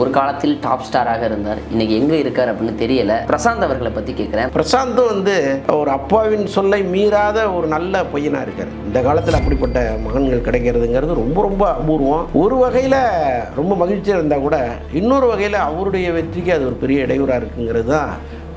ஒரு காலத்தில் டாப் ஸ்டாராக இருந்தார். இன்னைக்கு எங்க இருக்கார் அப்படின்னு தெரியல. பிரசாந்த் அவர்களை பத்தி கேட்கிறேன் பிரசாந்தும் வந்து ஒரு அப்பாவின் சொல்லை மீறாத ஒரு நல்ல பையனாக இருக்கார். இந்த காலத்தில் அப்படிப்பட்ட மகன்கள் கிடைக்கிறதுங்கிறது ரொம்ப ரொம்ப அபூர்வம். ஒரு வகையில் ரொம்ப மகிழ்ச்சியாக இருந்தால் கூட இன்னொரு வகையில் அவருடைய வெற்றிக்கு அது ஒரு பெரிய இடையூறாக இருக்குங்கிறது தான்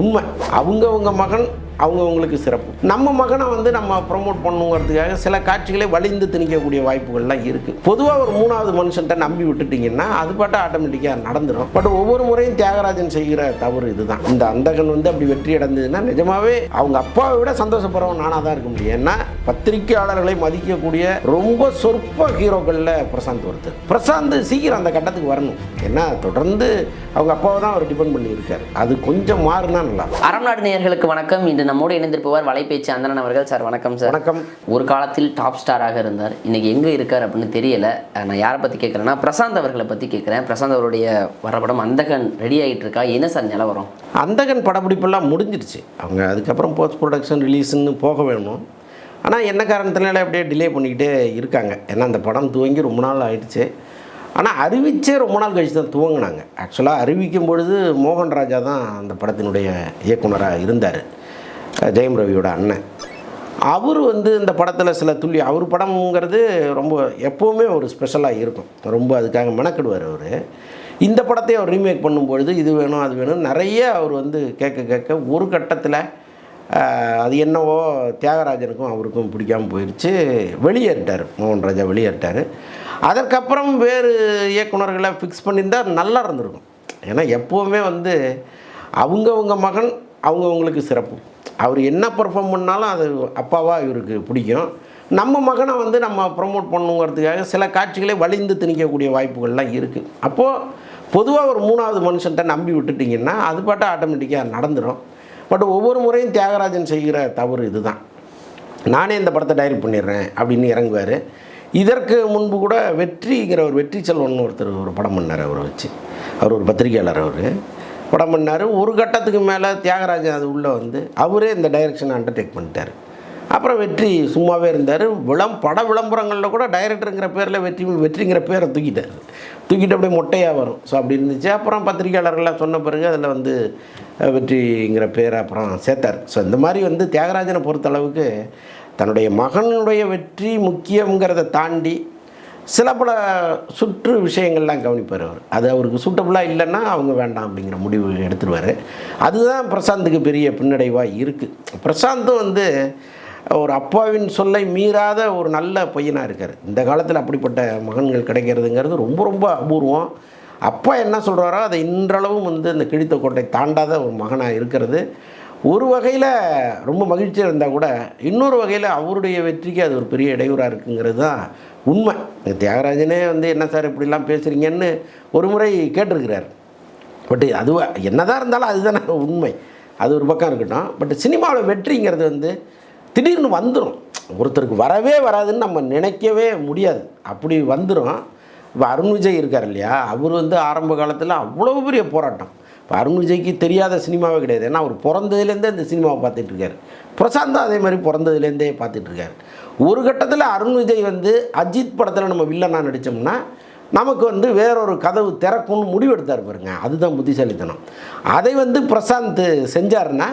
உண்மை. அவங்கவுங்க மகன் அவங்கவுங்களுக்கு சிறப்பு. நம்ம மகனை வந்து நம்ம ப்ரொமோட் பண்ணுங்கிறதுக்காக சில காட்சிகளே வலிந்து திணிக்கக்கூடிய வாய்ப்புகள்லாம் இருக்குது பொதுவாக ஒரு மூணாவது மனுஷன்ட்ட நம்பி விட்டுட்டிங்கன்னா அது பாட்டு ஆட்டோமேட்டிக்காக நடந்துடும் பட் ஒவ்வொரு முறையும் தியாகராஜன் செய்கிற தவறு இதுதான். இந்த அந்தகன் வந்து அப்படி வெற்றி அடைந்ததுன்னா நிஜமாவே அவங்க அப்பாவை விட சந்தோஷப்படுறவன் நானாக தான் இருக்க முடியும். ஏன்னா பத்திரிகையாளர்களை மதிக்கக்கூடிய ரொம்ப சொற்ப ஹீரோக்களில் பிரசாந்த் ஒருத்தர். பிரசாந்த் சீக்கிரம் அந்த கட்டத்துக்கு வரணும். ஏன்னா தொடர்ந்து அவங்க அப்பாவை தான் அவர் டிபெண்ட் பண்ணியிருக்காரு. அது கொஞ்சம் மாறுனா நல்லா இருக்கும். அறம் நாடு நேயர்களுக்கு வணக்கம். இன்று நம்மோடு இணைந்திருப்பவர் வலைபேச்சு அந்தணன் அவர்கள் சார். வணக்கம் சார். வணக்கம். ஒரு காலத்தில் டாப் ஸ்டாராக இருந்தார். இன்னைக்கு எங்க இருக்கார் அப்படின்னு தெரியல. நான் யாரை பத்தி கேட்குறேன்னா பிரசாந்த் அவர்களை பத்தி கேட்குறேன் பிரசாந்த் அவருடைய வரப்படம் அந்தகன் ரெடி ஆகிட்டு இருக்கா? என்ன சார் நிலவரம் அந்தகன் படப்பிடிப்பெல்லாம் முடிஞ்சிடுச்சு அவங்க அதுக்கப்புறம் போஸ்ட் ப்ரொடக்ஷன் ரிலீஸ்ன்னு போக வேணும். ஆனால் என்ன காரணத்தினால அப்படியே டிலே பண்ணிக்கிட்டே இருக்காங்க. ஏன்னா அந்த படம் துவங்கி ரொம்ப நாள் ஆயிடுச்சு. ஆனால் அறிவிச்சே ரொம்ப நாள் கழிச்சு தான் துவங்கினாங்க. ஆக்சுவலாக அறிவிக்கும் பொழுது மோகன் ராஜா தான் அந்த படத்தினுடைய இயக்குனராக இருந்தார். ஜெயம் ரவியோட அண்ணன். அவர் வந்து இந்த படத்தில் சில துள்ளி அவர் படம்ங்கிறது ரொம்ப எப்போவுமே ஒரு ஸ்பெஷலாக இருக்கும். ரொம்ப அதுக்காக மெனக்கிடுவார் அவர். இந்த படத்தை அவர் ரீமேக் பண்ணும்பொழுது இது வேணும் அது வேணும் நிறைய அவர் வந்து கேட்க கேட்க ஒரு கட்டத்தில் அது என்னவோ தியாகராஜனுக்கும் அவருக்கும் பிடிக்காமல் போயிடுச்சு வெளியேறிட்டார். மோகன் ராஜா வெளியேறிட்டார். அதற்கப்புறம் வேறு இயக்குனர்களை ஃபிக்ஸ் பண்ணியிருந்தால் நல்லா இருந்திருக்கும். ஏன்னா எப்போவுமே வந்து அவங்கவுங்க மகன் அவங்கவுங்களுக்கு சிறப்பு. அவர் என்ன பர்ஃபார்ம் பண்ணாலும் அது அப்பாவாக இவருக்கு பிடிக்கும். நம்ம மகனை வந்து நம்ம ப்ரொமோட் பண்ணுங்கிறதுக்காக சில காட்சிகளே வலிந்து திணிக்கக்கூடிய வாய்ப்புகள்லாம் இருக்குது அப்போது பொதுவாக ஒரு மூணாவது மனுஷன்ட்ட நம்பி விட்டுட்டிங்கன்னா அது பாட்டு ஆட்டோமேட்டிக்காக நடந்துடும் பட் ஒவ்வொரு முறையும் தியாகராஜன் செய்கிற தவறு இதுதான். நானே இந்த படத்தை டைரி பண்ணிடுறேன் அப்படின்னு இறங்குவார். இதற்கு முன்பு கூட வெற்றிங்கிற ஒரு வெற்றி செல்வன் ஒருத்தர் ஒரு படம் பண்ணார் அவரை வச்சு. அவர் ஒரு பத்திரிகையாளர் அவர். படம் பண்ணார் ஒரு கட்டத்துக்கு மேலே தியாகராஜன் அது உள்ளே வந்து அவரே இந்த டைரக்ஷனை அண்டர்டேக் பண்ணிட்டார். அப்புறம் வெற்றி சும்மாவே இருந்தார். விளம் பட விளம்பரங்களில் கூட டைரக்டருங்கிற பேரில் வெற்றி வெற்றிங்கிற பேரை தூக்கிட்டார். தூக்கிட்டு அப்படியே மொட்டையாக வரும். ஸோ அப்படி இருந்துச்சு. அப்புறம் பத்திரிகையாளர்கள்லாம் சொன்ன பிறகு அதில் வந்து வெற்றிங்கிற பேரை அப்புறம் சேர்த்தார். ஸோ இந்த மாதிரி வந்து தியாகராஜனை பொறுத்தளவுக்கு தன்னுடைய மகனுடைய வெற்றி முக்கியங்கிறத தாண்டி சில பல சுற்று விஷயங்கள்லாம் கவனிப்பார் அவர். அது அவருக்கு சூட்டபுளாக இல்லைன்னா அவங்க வேண்டாம் அப்படிங்கிற முடிவு எடுத்துருவார். அதுதான் பிரசாந்துக்கு பெரிய பின்னடைவாக இருக்குது பிரசாந்தும் வந்து ஒரு அப்பாவின் சொல்லை மீறாத ஒரு நல்ல பையனாக இருக்கார். இந்த காலத்தில் அப்படிப்பட்ட மகன்கள் கிடைக்கிறதுங்கிறது ரொம்ப ரொம்ப அபூர்வம். அப்பா என்ன சொல்கிறாரோ அதை இன்றளவும் வந்து இந்த கிழித்த கோட்டை தாண்டாத ஒரு மகனாக இருக்கிறது. ஒரு வகையில் ரொம்ப மகிழ்ச்சியாக இருந்தால் கூட இன்னொரு வகையில் அவருடைய வெற்றிக்கு அது ஒரு பெரிய இடையூறாக இருக்குங்கிறது தான் உண்மை. தியாகராஜனே வந்து என்ன சார் இப்படிலாம் பேசுகிறீங்கன்னு ஒரு முறை கேட்டிருக்கிறார். பட் அதுவா என்னதான் இருந்தாலும் அதுதானே உண்மை. அது ஒரு பக்கம் இருக்கட்டும். பட் சினிமாவில் வெற்றிங்கிறது வந்து திடீர்னு வந்துடும் ஒருத்தருக்கு வரவே வராதுன்னு நம்ம நினைக்கவே முடியாது. அப்படி வந்துடும் இப்போ அருண் விஜய் இருக்கார் இல்லையா? அவர் வந்து ஆரம்ப காலத்தில் அவ்வளோ பெரிய போராட்டம். இப்போ அருண் விஜய்க்கு தெரியாத சினிமாவே கிடையாது. ஏன்னா அவர் பிறந்ததுலேருந்தே இந்த சினிமாவை பார்த்துட்டு இருக்காரு. பிரசாந்தும் அதே மாதிரி பிறந்ததுலேருந்தே பார்த்துட்டு இருக்காரு. ஒரு கட்டத்தில் அருண் விஜய் வந்து அஜித் படத்தில் நம்ம வில்லனாக நடித்தோம்னா நமக்கு வந்து வேறொரு கதவு திறக்கும்னு முடிவெடுத்தார் பாருங்க. அதுதான் புத்திசாலித்தனம். அதை வந்து பிரசாந்த் செஞ்சாருன்னா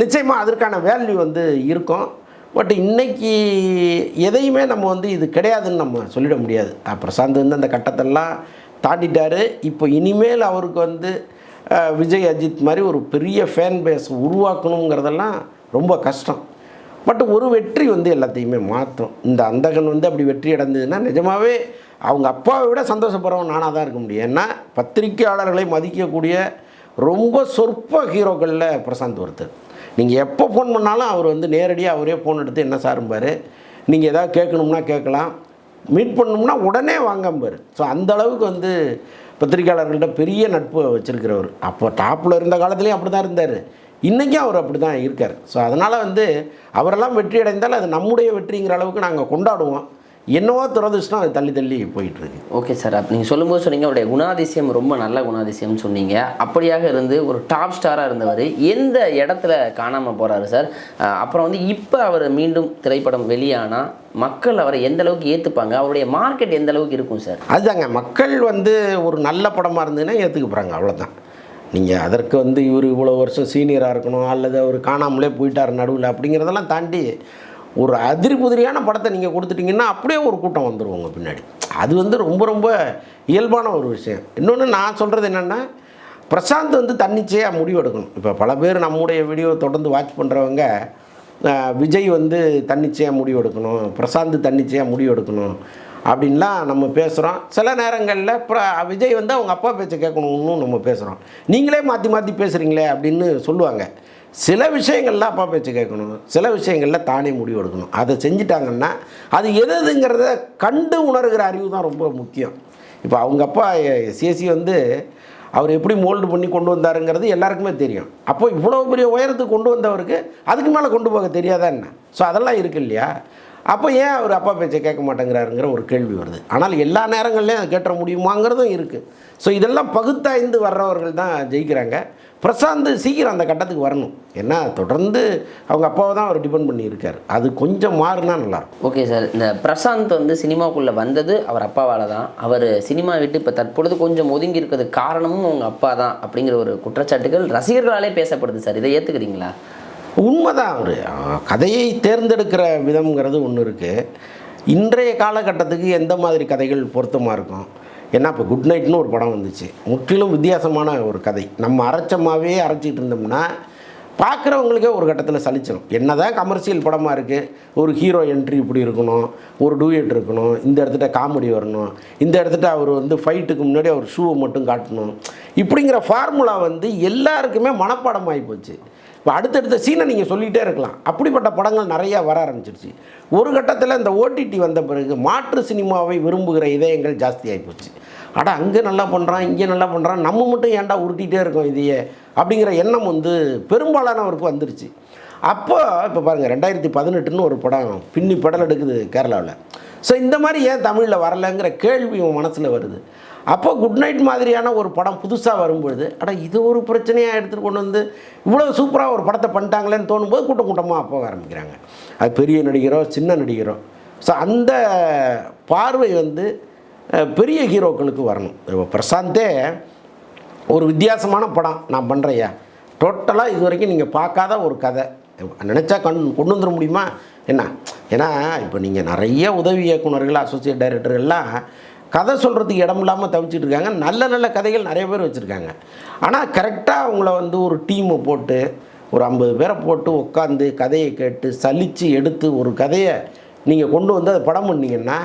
நிச்சயமாக அதற்கான வேல்யூ வந்து இருக்கும். பட் இன்னைக்கு எதையுமே நம்ம வந்து இது கிடையாதுன்னு நம்ம சொல்லிட முடியாது. பிரசாந்த் வந்து அந்த கட்டத்தெல்லாம் தாண்டிட்டார். இப்போ இனிமேல் அவருக்கு வந்து விஜய் அஜித் மாதிரி ஒரு பெரிய ஃபேன் பேஸ் உருவாக்கணுங்கிறதெல்லாம் ரொம்ப கஷ்டம். பட் ஒரு வெற்றி வந்து எல்லாத்தையுமே மாற்றும். இந்த அந்தகன் வந்து அப்படி வெற்றி அடைந்ததுன்னா நிஜமாவே அவங்க அப்பாவை விட சந்தோஷப்படுறவன் நானாக தான் இருக்க முடியும். ஏன்னா பத்திரிகையாளர்களை மதிக்கக்கூடிய ரொம்ப சொற்ப ஹீரோக்களில் பிரசாந்த் ஒருத்தர். நீங்கள் எப்போ ஃபோன் பண்ணாலும் அவர் வந்து நேரடியாக அவரே ஃபோன் எடுத்து என்ன சாரும்பார் நீங்கள் எதாவது கேட்கணும்னா கேட்கலாம். மீட் பண்ணணும்னா உடனே வாங்கம்பார் ஸோ அந்த அளவுக்கு வந்து பத்திரிகையாளர்கள்ட்ட பெரிய நட்பு வச்சுருக்கிறவர். அப்போ டாப்பில் இருந்த காலத்துலேயும் அப்படி தான் இருந்தார். இன்றைக்கும் அவர் அப்படி தான் இருக்கார். ஸோ அதனால் வந்து அவரெல்லாம் வெற்றி அடைந்தால் அது நம்முடைய வெற்றிங்கிற அளவுக்கு நாங்கள் கொண்டாடுவோம். என்னவோ துரதிருஷ்டம் அது தள்ளி தள்ளி போயிட்டுருக்கு. ஓகே சார் அப்போ நீங்கள் சொல்லும்போது சொன்னீங்க அவருடைய குணாதிசயம் ரொம்ப நல்ல குணாதிசயம்னு சொன்னீங்க. அப்படியாக இருந்து ஒரு டாப் ஸ்டாராக இருந்தவர் எந்த இடத்துல காணாமல் போகிறாரு சார் அப்புறம் வந்து இப்போ அவர் மீண்டும் திரைப்படம் வெளியானா மக்கள் அவரை எந்த அளவுக்கு ஏற்றுப்பாங்க அவருடைய மார்க்கெட் எந்த அளவுக்கு இருக்கும் சார் அதுதாங்க. மக்கள் வந்து ஒரு நல்ல படமாக இருந்ததுன்னா ஏற்றுக்க போகிறாங்க அவ்வளோதான் நீங்கள் அதற்கு வந்து இவர் இவ்வளோ வருஷம் சீனியராக இருக்கணும் அல்லது அவர் காணாமலே போயிட்டார் நடுவில் அப்படிங்கிறதெல்லாம் தாண்டி ஒரு அதிரி புதிரியான படத்தை நீங்கள் கொடுத்துட்டீங்கன்னா அப்படியே ஒரு கூட்டம் வந்துடுவோங்க பின்னாடி. அது வந்து ரொம்ப ரொம்ப இயல்பான ஒரு விஷயம். இன்னொன்று நான் சொல்கிறது என்னென்னா பிரசாந்த் வந்து தன்னிச்சையாக முடிவெடுக்கணும். இப்போ பல பேர் நம்முடைய வீடியோ தொடர்ந்து வாட்ச் பண்ணுறவங்க விஜய் வந்து தன்னிச்சையாக முடிவெடுக்கணும் பிரசாந்த் தன்னிச்சையாக முடிவெடுக்கணும் அப்படின்லாம் நம்ம பேசுகிறோம் சில நேரங்களில் அப்புறம் விஜய் வந்து அவங்க அப்பா பேச்சை கேட்கணும்னு நம்ம பேசுகிறோம் நீங்களே மாற்றி மாற்றி பேசுகிறீங்களே அப்படின்னு சொல்லுவாங்க. சில விஷயங்களில் அப்பா பேச்சு கேட்கணும். சில விஷயங்களில் தானே முடிவு எடுக்கணும் அதை செஞ்சிட்டாங்கன்னா அது எது எதுங்கிறத கண்டு உணர்கிற அறிவு தான் ரொம்ப முக்கியம். இப்போ அவங்க அப்பா சிஎஸ்சி வந்து அவர் எப்படி மோல்டு பண்ணி கொண்டு வந்தாருங்கிறது எல்லாருக்குமே தெரியும். அப்போ இவ்வளோ பெரிய உயரத்துக்கு கொண்டு வந்தவருக்கு அதுக்கு மேலே கொண்டு போக தெரியாதா என்ன? ஸோ அதெல்லாம் இருக்கு இல்லையா? அப்போ ஏன் அவர் அப்பா பேச்சை கேட்க மாட்டேங்கிறாருங்கிற ஒரு கேள்வி வருது. ஆனால் எல்லா நேரங்கள்லையும் அதை கேட்ட முடியுமாங்கிறதும் இருக்குது ஸோ இதெல்லாம் பகுத்தாய்ந்து வர்றவர்கள் தான் ஜெயிக்கிறாங்க. பிரசாந்த் சீக்கிரம் அந்த கட்டத்துக்கு வரணும். ஏன்னா தொடர்ந்து அவங்க அப்பாவை தான் அவர் டிபெண்ட் பண்ணியிருக்காரு. அது கொஞ்சம் மாறினா நல்லாயிருக்கும். ஓகே சார் இந்த பிரசாந்த் வந்து சினிமாவுக்குள்ளே வந்தது அவர் அப்பாவால் தான். அவர் சினிமா விட்டு இப்போ தற்பொழுது கொஞ்சம் ஒதுங்கி இருக்கிறது காரணமும் அவங்க அப்பா தான் அப்படிங்கிற ஒரு குற்றச்சாட்டுகள் ரசிகர்களாலே பேசப்படுது சார் இதை ஏற்றுக்கிறீங்களா உண்மைதான் அவர். கதையை தேர்ந்தெடுக்கிற விதம்ங்கிறது ஒன்று இருக்குது இன்றைய காலகட்டத்துக்கு எந்த மாதிரி கதைகள் பொருத்தமாக இருக்கும்? ஏன்னா இப்போ குட் நைட்னு ஒரு படம் வந்துச்சு. முற்றிலும் வித்தியாசமான ஒரு கதை. நம்ம அரைச்சமாகவே அரைச்சிட்டு இருந்தோம்னா பார்க்குறவங்களுக்கே ஒரு கட்டத்தில் சலிச்சிடும் என்ன தான் கமர்ஷியல் படமாக இருக்குது ஒரு ஹீரோ என்ட்ரி இப்படி இருக்கணும். ஒரு டூயட் இருக்கணும். இந்த இடத்துல காமெடி வரணும். இந்த இடத்துல அவர் வந்து ஃபைட்டுக்கு முன்னாடி அவர் ஷூவை மட்டும் காட்டணும். இப்படிங்கிற ஃபார்முலா வந்து எல்லாருக்குமே மனப்பாடமாகி போச்சு. இப்போ அடுத்தடுத்த சீனை நீங்கள் சொல்லிகிட்டே இருக்கலாம். அப்படிப்பட்ட படங்கள் நிறையா வர ஆரம்பிச்சிருச்சு. ஒரு கட்டத்தில் இந்த ஓடிடி வந்த பிறகு மாற்று சினிமாவை விரும்புகிற இதயங்கள் ஜாஸ்தியாகி போச்சு. அட அங்கே நல்லா பண்ணுறான் இங்கே நல்லா பண்ணுறான் நம்ம மட்டும் ஏன்டா உருட்டிகிட்டே இருக்கோம் இதையே? அப்படிங்கிற எண்ணம் வந்து பெரும்பாலானவருக்கு வந்துருச்சு. அப்போ இப்போ பாருங்கள் ரெண்டாயிரத்தி பதினெட்டுன்னு ஒரு படம் பின்னி படம் எடுக்குது கேரளாவில். ஸோ இந்த மாதிரி ஏன் தமிழில் வரலைங்கிற கேள்வி உன் மனசில் வருது. அப்போ குட் நைட் மாதிரியான ஒரு படம் புதுசாக வரும்பொழுது அட இது ஒரு பிரச்சனையாக எடுத்துகிட்டு கொண்டு வந்து இவ்வளோ சூப்பராக ஒரு படத்தை பண்ணிட்டாங்களேன்னு தோணும்போது கூட்டம் கூட்டமாக போக ஆரம்பிக்கிறாங்க. அது பெரிய நடிகரோ சின்ன நடிகரோ. ஸோ அந்த பார்வை வந்து பெரிய ஹீரோக்களுக்கு வரணும். இப்போ பிரசாந்தே ஒரு வித்தியாசமான படம் நான் பண்ணுறையா டோட்டலாக இது வரைக்கும் நீங்கள் பார்க்காத ஒரு கதை. நினச்சா கண் கொண்டு வந்துட முடியுமா? என்ன? ஏன்னா இப்போ நீங்கள் நிறைய உதவி இயக்குனர்கள் அசோசியேட் டைரக்டர்கள்லாம் கதை சொல்கிறதுக்கு இடம் இல்லாமல் தவிச்சிட்டு இருக்காங்க. நல்ல நல்ல கதைகள் நிறைய பேர் வச்சுருக்காங்க. ஆனால் கரெக்டாக அவங்கள வந்து ஒரு டீமை போட்டு ஒரு ஐம்பது பேரை போட்டு உட்காந்து கதையை கேட்டு சலித்து எடுத்து ஒரு கதையை நீங்கள் கொண்டு வந்து அதை படம் பண்ணிங்கன்னா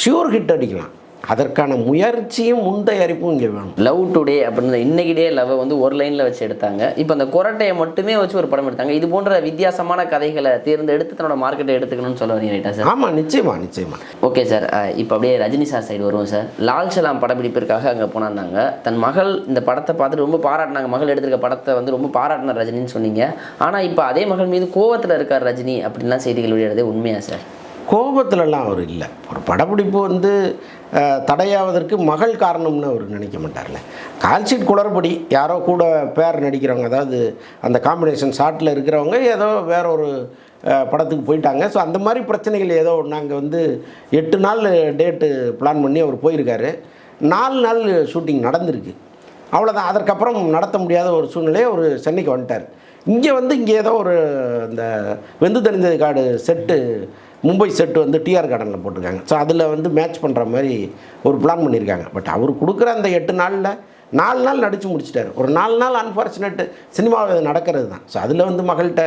ஷியூர் ஹிட் அடிக்கலாம். அதற்கான முயற்சியும் முன்தயாரிப்பும் இங்கே வேணும். லவ் டுடே அப்படின்னு இன்னைக்கு டே லவ் வந்து ஒரு லைனில் வச்சு எடுத்தாங்க. இப்போ அந்த கொரட்டையை மட்டுமே வச்சு ஒரு படம் எடுத்தாங்க. இது போன்ற வித்தியாசமான கதைகளை தேர்ந்தெடுத்து தன்னோட மார்க்கெட்டை எடுத்துக்கணும்னு சொல்ல வரீங்க ரைட்டா சார் ஆமாம் நிச்சயமா நிச்சயமா. ஓகே சார் இப்போ அப்படியே ரஜினி சார் சைடு வருவோம் சார் லால் சலாம் படப்பிடிப்பிற்காக அங்கே போனாங்க தன் மகள் இந்த படத்தை பார்த்துட்டு ரொம்ப பாராட்டினாங்க. மகள் எடுத்திருக்க படத்தை வந்து ரொம்ப பாராட்டினார் ரஜினின்னு சொன்னீங்க. ஆனால் இப்போ அதே மகள் மீது கோவத்தில் இருக்கார் ரஜினி அப்படின்லாம் செய்திகள் வெளியிடுறது உண்மையா சார் கோபத்துலலாம் அவர் இல்லை. ஒரு படப்பிடிப்பு வந்து தடையாவதற்கு மகள் காரணம்னு அவர் நினைக்க மாட்டார்ல. கால்ஷீட் குளறுபடி யாரோ கூட பேர் நடிக்கிறவங்க அதாவது அந்த காம்பினேஷன் ஷாட்டில் இருக்கிறவங்க ஏதோ வேற ஒரு படத்துக்கு போயிட்டாங்க. ஸோ அந்த மாதிரி பிரச்சனைகள் ஏதோ நாங்கள் வந்து எட்டு நாள் டேட்டு பிளான் பண்ணி அவர் போயிருக்காரு. நாலு நாள் ஷூட்டிங் நடந்திருக்கு. அவ்வளோதான் அதற்கப்புறம் நடத்த முடியாத ஒரு சூழ்நிலையை அவர் சென்னைக்கு வந்துட்டார். இங்கே வந்து இங்கே ஏதோ ஒரு இந்த வெந்து தெரிந்தது காடு செட்டு மும்பை செட்டு வந்து டிஆர் கார்டனில் போட்டிருக்காங்க. ஸோ அதில் வந்து மேட்ச் பண்ணுற மாதிரி ஒரு பிளான் பண்ணியிருக்காங்க பட் அவர் கொடுக்குற அந்த எட்டு நாளில் நாலு நாள் நடித்து முடிச்சிட்டார். ஒரு நாலு நாள் அன்ஃபார்ச்சுனேட் சினிமாவில் நடக்கிறது தான். ஸோ அதில் வந்து மகள்கிட்ட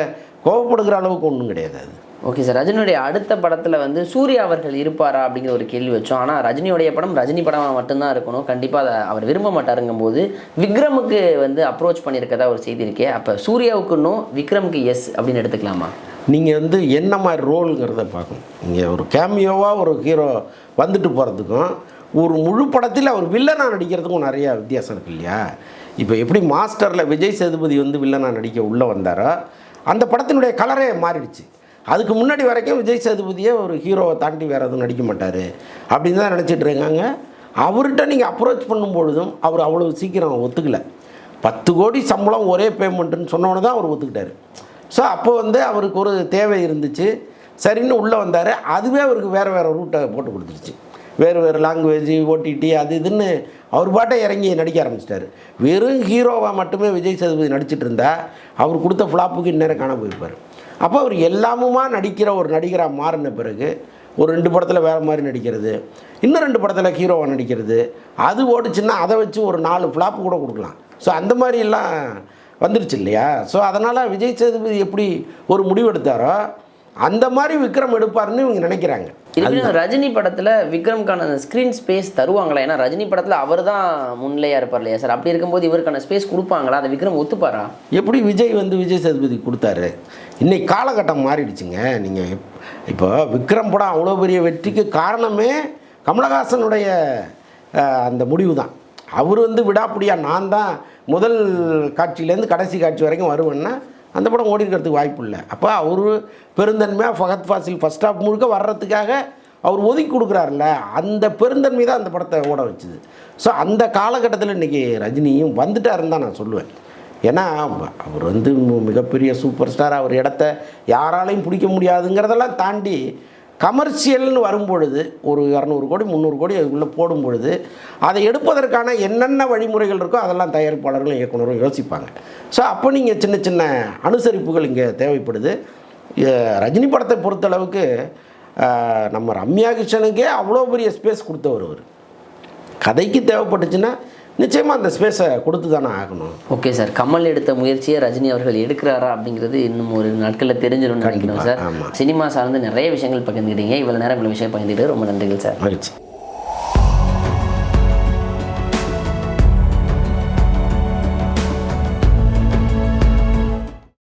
கோவப்படுகிற அளவுக்கு ஒன்றும் கிடையாது அது. ஓகே சார் ரஜினியுடைய அடுத்த படத்தில் வந்து சூர்யா அவர்கள் இருப்பாரா அப்படிங்கிற ஒரு கேள்வி வச்சோம். ஆனால் ரஜினியுடைய படம் ரஜினி படமாக மட்டும்தான் இருக்கணும். கண்டிப்பாக அதை அவர் விரும்ப மாட்டாருங்கும் போது விக்ரமுக்கு வந்து அப்ரோச் பண்ணியிருக்கதா ஒரு செய்தி இருக்கே. அப்போ சூர்யாவுக்கு இன்னும் விக்ரமுக்கு எஸ் அப்படின்னு எடுத்துக்கலாமா? நீங்கள் வந்து என்ன மாதிரி ரோலுங்கிறத பார்க்கணும். நீங்கள் ஒரு கேமியோவாக ஒரு ஹீரோ வந்துட்டு போகிறதுக்கும் ஒரு முழு படத்தில் அவர் வில்லனாக நடிக்கிறதுக்கும் நிறையா வித்தியாசம் இருக்கு இல்லையா? இப்போ எப்படி மாஸ்டரில் விஜய் சேதுபதி வந்து வில்லனாக நடிக்க உள்ளே வந்தாரோ அந்த படத்தினுடைய கலரே மாறிடுச்சு. அதுக்கு முன்னாடி வரைக்கும் விஜய் சேதுபதியே ஒரு ஹீரோவை தாண்டி வேறு எதுவும் நடிக்க மாட்டார் அப்படின்னு தான் நினச்சிட்டு இருக்காங்க. அவர்கிட்ட நீங்கள் அப்ரோச் பண்ணும் பொழுதும் அவர் அவ்வளோ சீக்கிரம் ஒத்துக்கலை. பத்து கோடி சம்பளம் ஒரே பேமெண்ட்டுன்னு சொன்னோன்னு தான் அவர் ஒத்துக்கிட்டாரு. ஸோ அப்போ வந்து அவருக்கு ஒரு தேவை இருந்துச்சு. சரின்னு உள்ளே வந்தார். அதுவே அவருக்கு வேறு வேறு ரூட்டை போட்டு கொடுத்துருச்சு. வேறு வேறு லாங்குவேஜ் ஓடிடி அது இதுன்னு அவர் பாட்டை இறங்கி நடிக்க ஆரம்பிச்சிட்டாரு. வெறும் ஹீரோவாக மட்டுமே விஜய் சேதுபதி நடிச்சிட்டு இருந்தா அவர் கொடுத்த ஃப்ளாப்புக்கு இந்நேரம் காண போயிருப்பார். அப்போ அவர் எல்லாமுமா நடிக்கிற ஒரு நடிகராக மாறின பிறகு ஒரு ரெண்டு படத்தில் வேறு மாதிரி நடிக்கிறது இன்னும் ரெண்டு படத்தில் ஹீரோவாக நடிக்கிறது அது ஓடிச்சுன்னா அதை வச்சு ஒரு நாலு ஃப்ளாப்பு கூட கொடுக்கலாம். ஸோ அந்த மாதிரி எல்லாம் வந்துருச்சு இல்லையா? ஸோ அதனால் விஜய் சேதுபதி எப்படி ஒரு முடிவெடுத்தாரோ அந்த மாதிரி விக்ரம் எடுப்பாருன்னு இவங்க நினைக்கிறாங்க. இருப்பினும் ரஜினி படத்துல விக்ரம்கான ஸ்க்ரீன் ஸ்பேஸ் தருவாங்களா? ஏன்னா ரஜினி படத்துல அவர் தான் முன்னிலையா இருப்பார் இல்லையா சார்? அப்படி இருக்கும்போது இவருக்கான ஸ்பேஸ் கொடுப்பாங்களா? அதை விக்ரம் ஒத்துப்பாரா? எப்படி விஜய் வந்து விஜய் சேதுபதி கொடுத்தாரு? இன்னைக்கு காலகட்டம் மாறிடுச்சுங்க. நீங்கள் இப்போ விக்ரம் படம் அவ்வளோ பெரிய வெற்றிக்கு காரணமே கமலஹாசனுடைய அந்த முடிவு தான் அவர் வந்து விடாப்பிடியா நான் தான் முதல் காட்சியிலேருந்து கடைசி காட்சி வரைக்கும் வருவேன்னா அந்த படம் ஓடி இருக்கிறதுக்கு வாய்ப்பு இல்லை. அப்போ அவர் பெருந்தன்மையாக ஃபகத் ஃபாசில் ஃபஸ்ட் ஆஃப் முழுக்க வர்றதுக்காக அவர் ஒதுக்கி கொடுக்குறாருல்ல அந்த பெருந்தன்மை தான் அந்த படத்தை ஓட வச்சுது. ஸோ அந்த காலகட்டத்தில் இன்றைக்கி ரஜினியும் வந்துட்டாருன்னு தான் நான் சொல்லுவேன். ஏன்னா அவர் வந்து மிகப்பெரிய சூப்பர் ஸ்டார் அவர் இடத்த யாராலையும் பிடிக்க முடியாதுங்கிறதெல்லாம் தாண்டி கமர்ஷியல்னு வரும்பொழுது ஒரு இரநூறு கோடி முந்நூறு கோடி அதுக்குள்ளே போடும் பொழுது அதை எடுப்பதற்கான என்னென்ன வழிமுறைகள் இருக்கோ அதெல்லாம் தயாரிப்பாளர்களும் இயக்குனரும் யோசிப்பாங்க. ஸோ அப்போ நீங்கள் சின்ன சின்ன அனுசரிப்புகள் இங்கே தேவைப்படுது. ரஜினி படத்தை பொறுத்தளவுக்கு நம்ம ரம்யா கிருஷ்ணனுக்கே அவ்வளோ பெரிய ஸ்பேஸ் கொடுத்தவர் அவர். கதைக்கு தேவைப்பட்டுச்சுன்னா நிச்சயமாக அந்த ஸ்பேஸை கொடுத்து தானே ஆகணும். ஓகே சார் கமல் எடுத்த முயற்சியை ரஜினி அவர்கள் எடுக்கிறாரா அப்படிங்கிறது இன்னும் ஒரு நாட்களில் தெரிஞ்சிடும்னு நினைக்கிறோம் சார். சினிமா சார்ந்து நிறைய விஷயங்கள் பகிர்ந்துக்கிட்டீங்க. இவ்வளோ நேரம் இவ்வளோ விஷயம் பகிர்ந்துக்கிட்டு ரொம்ப நன்றிகள் சார் மகிழ்ச்சி.